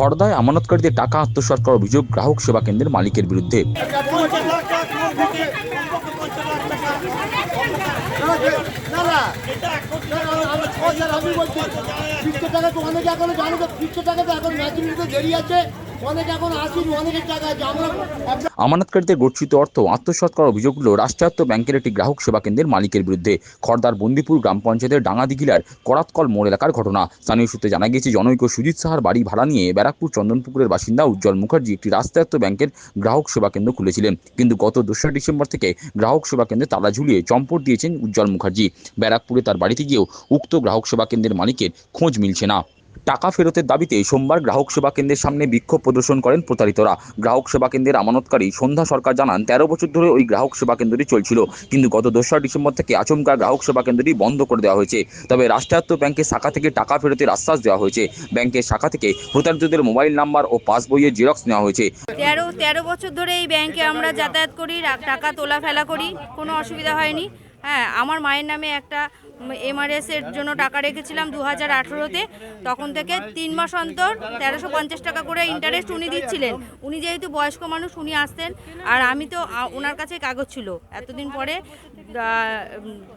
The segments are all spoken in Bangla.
খড়দায় আমানতকারীদের টাকা আত্মসাৎ করার অভিযোগ গ্রাহক সেবা কেন্দ্রের মালিকের বিরুদ্ধে। টাকা তো অনেকে এখন জানো তো টাকা তো এখন ম্যাচুরিটিতে দেরি আছে। আমানতকারীদের গচ্ছিত অর্থ আত্মসাৎ করার অভিযোগগুলো রাষ্ট্রায়ত্ত ব্যাংকের একটি গ্রাহক সেবা কেন্দ্রের মালিকের বিরুদ্ধে। খড়দার বন্দিপুর গ্রাম পঞ্চায়েতের ডাঙাদিঘিলার করাতকল মোড় এলাকার ঘটনা। স্থানীয় সূত্রে জানা গেছে জনৈক সুজিত সাহার বাড়ি ভাড়া নিয়ে ব্যারাকপুর চন্দনপুকুরের বাসিন্দা উজ্জ্বল মুখার্জি একটি রাষ্ট্রায়ত্ত ব্যাংকের গ্রাহক সেবা কেন্দ্র খুলেছিলেন। কিন্তু গত দোসরা ডিসেম্বর থেকে গ্রাহক সেবা কেন্দ্রে তালা ঝুলিয়ে চম্পট দিয়েছেন উজ্জ্বল মুখার্জি। ব্যারাকপুরে তার বাড়িতে গিয়েও উক্ত গ্রাহক সেবা কেন্দ্রের মালিকের খোঁজ মিলছে না। টাকা ফেরতের দাবিতে সোমবার গ্রাহক সেবা কেন্দ্রের সামনে বিক্ষোভ প্রদর্শন করেন প্রতারিতরা। গ্রাহক সেবা কেন্দ্রের আমানতকারী সন্ধ্যা সরকার জানান, তেরো বছর ধরে ওই গ্রাহক সেবা কেন্দ্রটি চলছিল, কিন্তু গত দোসরা ডিসেম্বর থেকে আচমকা গ্রাহক সেবা কেন্দ্রটি বন্ধ করে দেওয়া হয়েছে। তবে রাষ্ট্রায়ত্ত ব্যাংকের শাখা থেকে টাকা ফেরতের আশ্বাস দেওয়া হয়েছে। ব্যাংকের শাখা থেকে প্রতারিতদের মোবাইল নাম্বার ও পাসবইয়ের জেরক্স নেওয়া হয়েছে। তেরো তেরো বছর ধরে এই ব্যাংকে আমরা যাতায়াত করি টাকা তোলা ফেলা করি, কোনো অসুবিধা হয়নি। হ্যাঁ আমার মায়ের নামে একটা এমআরএস এর জন্য টাকা রেখেছিলাম দু হাজার আঠেরোতে। তখন থেকে তিন মাস অন্তর তেরোশো পঞ্চাশ টাকা করে ইন্টারেস্ট উনি দিচ্ছিলেন। উনি যেহেতু বয়স্ক মানুষ, উনি আসতেন। আর আমি তো ওনার কাছে কাগজ ছিল। এতদিন পরে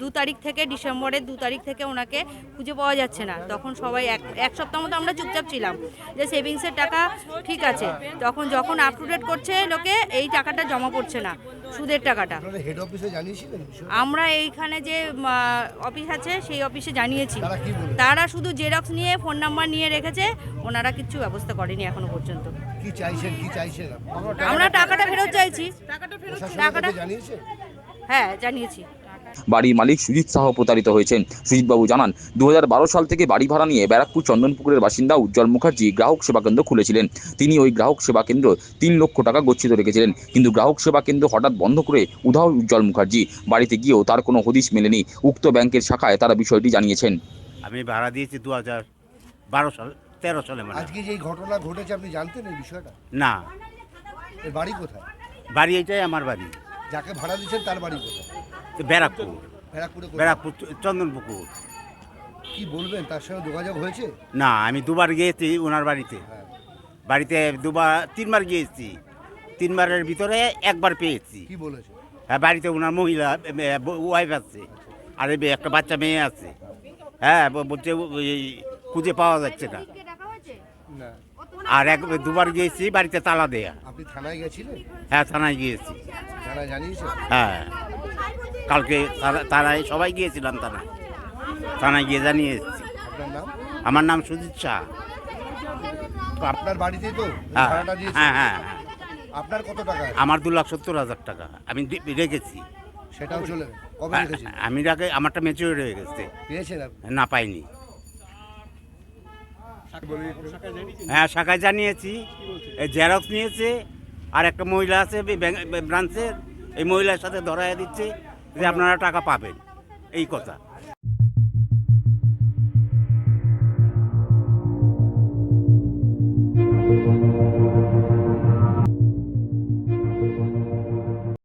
দু তারিখ থেকে ডিসেম্বরের দু তারিখ থেকে ওনাকে খুঁজে পাওয়া যাচ্ছে না। তখন সবাই এক এক সপ্তাহ মতো আমরা চুপচাপ ছিলাম যে সেভিংসের টাকা ঠিক আছে। তখন যখন আপ টু ডেট করছে লোকে, এই টাকাটা জমা পড়ছে না। সুদের টাকাটা। হেড অফিসে জানিয়েছিলেন আমরা এইখানে যে অফিস আছে সেই অফিসে জানিয়েছি। তারা কি বলে তারা শুধু জেরক্স নিয়ে ফোন নাম্বার নিয়ে রেখেছে ওনারা কিছু ব্যবস্থা করেনি এখনও পর্যন্ত। কি চাইছেন কি চাইছেন আমরা টাকাটা ফেরত চাইছি। টাকাটা হ্যাঁ জানিয়েছি। বাড়ির মালিক সুজিত সাহ প্রতারিত হয়েছেন। সুজিতবাবু জানান দু সাল থেকে বাড়ি ভাড়া নিয়ে ব্যারাকপুর চন্দনপুকুরের বাসিন্দা উজ্জ্বল মুখার্জি গ্রাহক সেবা কেন্দ্র খুলেছিলেন। তিনি ওই গ্রাহক সেবা কেন্দ্র তিন লক্ষ টাকা গচ্ছিত রেখেছিলেন। কিন্তু গ্রাহক সেবা কেন্দ্র হঠাৎ বন্ধ করে উধাও উজ্জ্বল মুখার্জি বাড়িতে গিয়েও তার কোনো হদিশ মেলেনি। উক্ত ব্যাংকের শাখায় তারা বিষয়টি জানিয়েছেন। আমি ভাড়া দিয়েছি দু হাজার বারো সাল তেরো সালে মানে। আজকে যে ঘটনা ঘটেছে আপনি জানতেন এই বিষয়টা? না। বাড়ি কোথায়? বাড়ি এটাই আমার বাড়ি। যাকে ভাড়া দিচ্ছেন তার বাড়ি কোথায়? তো ব্যারাকপুর। ব্যারাকপুরে কোথায়? ব্যারাকপুর চন্দনপুকুর। কি বলবেন তার সঙ্গে যোগাযোগ হয়েছে? না আমি দুবার গিয়েছি ওনার বাড়িতে। হ্যাঁ। বাড়িতে দুবার তিনবার গিয়েছি। তিনবারের ভিতরে একবার পেয়েছি। কি বলেছে? হ্যাঁ বাড়িতে ওনার মহিলা ওয়াইফ আছে। আর এই একটা বাচ্চা মেয়ে আছে। হ্যাঁ ব- বলছে ওই খুঁজে পাওয়া যাচ্ছে না। আর এক দুবার গিয়েছি বাড়িতে তালা দেয়া। আপনি থানায় গেছিলেন? হ্যাঁ থানায় গিয়েছি। থানায় জানিয়েছেন? হ্যাঁ। কালকে তারা- তারাই সবাই গিয়েছিলাম থানায়। থানায় গিয়ে জানিয়ে এসেছি আপনার নাম? আমার নাম সুজিত শাহ। আপনার বাড়িতেই তো হ্যাঁ ভাড়াটা দিয়েছেন? হ্যাঁ হ্যাঁ। আপনার কত টাকা আমার দু লাখ সত্তর হাজার টাকা। আমি দি- রেখেছি। সেটাও চলে গেল। কবে হ্যাঁ, আমি রাখে আমারটা মেচুর হয়ে গেছে। পেয়েছেন আপনি? না পাইনি। হ্যাঁ শাখায় জানিয়েছি। জেরক্স নিয়েছে, আর একটা মহিলা আছে ব্রাঞ্চের। এই মহিলার সাথে ধরাইয়া দিচ্ছে যে আপনারা টাকা পাবেন। এই কথা।